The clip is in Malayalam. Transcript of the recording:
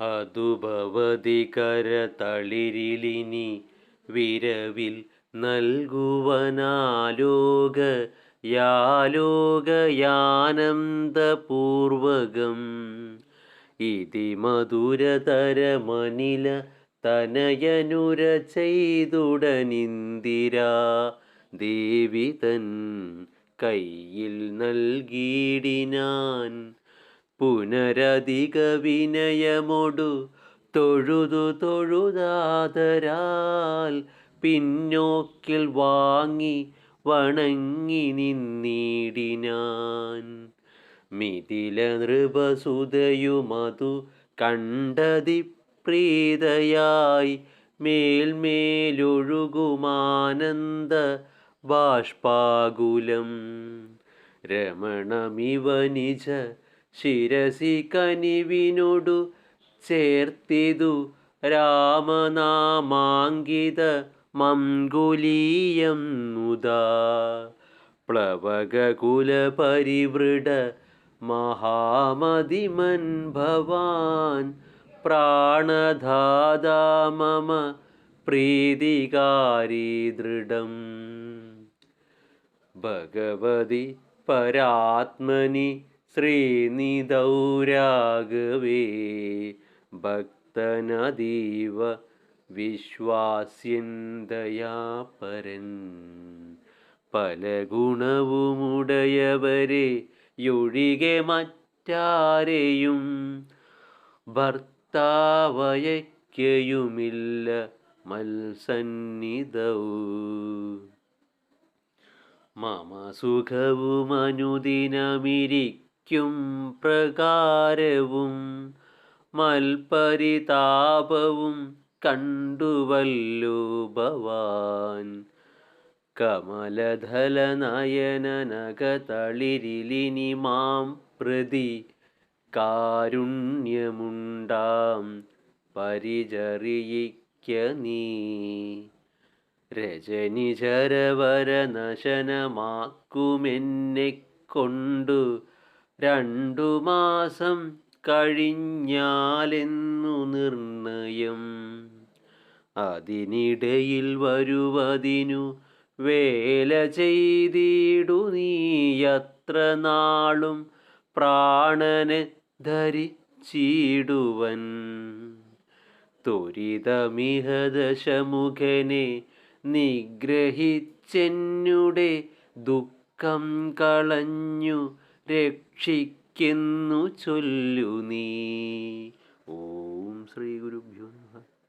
അതുഭവതി കരതളിരിലിനി വിരവിൽ നൽകുവനാലോക യാലോകയാനന്ദപൂർവകം ഇതി മധുരതരമനില തനയനുര ചെയ്തുടനിന്ദിരാ ദേവി തൻ കയ്യിൽ നൽകിയിടിനാൻ പുനരധിക വിനയമൊടു തൊഴുതു തൊഴുതാതരാൽ പിന്നോക്കിൽ വാങ്ങി വണങ്ങി നിന്നിടിനാൻ. മിഥില നൃപസുതയുമതു കണ്ടതി പ്രീതയായി മേൽമേലൊഴുകുമാനന്ദ ബാഷ്പാകുലം. രമണമിവ നിജ ശിരസി കനിവിനൊടു ചേർത്തിതു രാമനാമാങ്കിത മംഗുലീയം മുദാ. പ്ലവകുലപരിവൃഢ മഹാമതിമൻ ഭവാൻ പ്രാണധാതാ മമ പ്രീതികാരി ദൃഢം. ഭഗവതി പരാത്മനി ശ്രീനിധൗരാഗവേ ഭക്തനദീവ വിശ്വാസ്യന്തയാപരൻ പല ഗുണവുമുടയവരെ യൊഴികെ മറ്റാരെയും ഭർത്താവയക്കയുമില്ല മത്സന്നിധൗ. മമ സുഖവുമനുദിനമിരിക്കും പ്രകാരവും മൽപരിതാപവും കണ്ടുവല്ലോ ഭവാൻ കമലധലനയനനകതളിരിലിനി മാം പ്രതി കാരുണ്യമുണ്ടാം പരിചറിയിക്ക നീ. രജനിചരവര നശനമാക്കുമെന്നെ കൊണ്ടു രണ്ടു മാസം കഴിഞ്ഞാലെന്നു നിർണയം. അതിനിടയിൽ വരുവതിനു വേല ചെയ്തിടു നീയത്ര നാളും പ്രാണനെ ധരിച്ചിടുവൻ. ത്വരിതമിഹദശമുഖനെ നിഗ്രഹിച്ചെന്നുടെ ദുഃഖം കളഞ്ഞു രക്ഷിക്കുന്നു ചൊല്ലു നീ ഓം ശ്രീ ഗുരുഭ്യോ